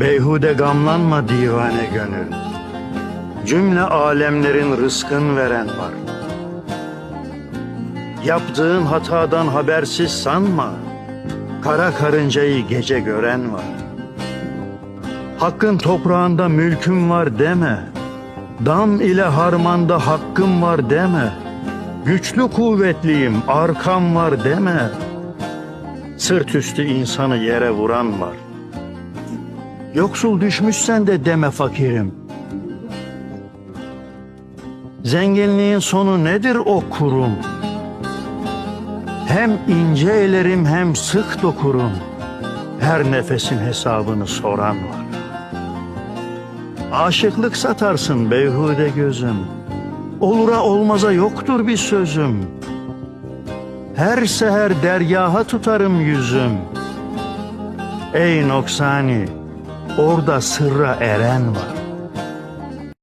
Beyhude gamlanma divane gönül. Cümle alemlerin rızkın veren var. Yaptığın hatadan habersiz sanma. Kara karıncayı gece gören var. Hakkın toprağında mülküm var deme. Dam ile harmanda hakkım var deme. Güçlü kuvvetliyim arkam var deme. Sırt üstü insanı yere vuran var. Yoksul düşmüşsen de deme fakirim. Zenginliğin sonu nedir o kurum? Hem ince elerim hem sık dokurum. Her nefesin hesabını soran var. Aşıklık satarsın beyhude gözüm. Olura olmaza yoktur bir sözüm. Her seher dergaha tutarım yüzüm. Ey noksani, orada sırra eren var.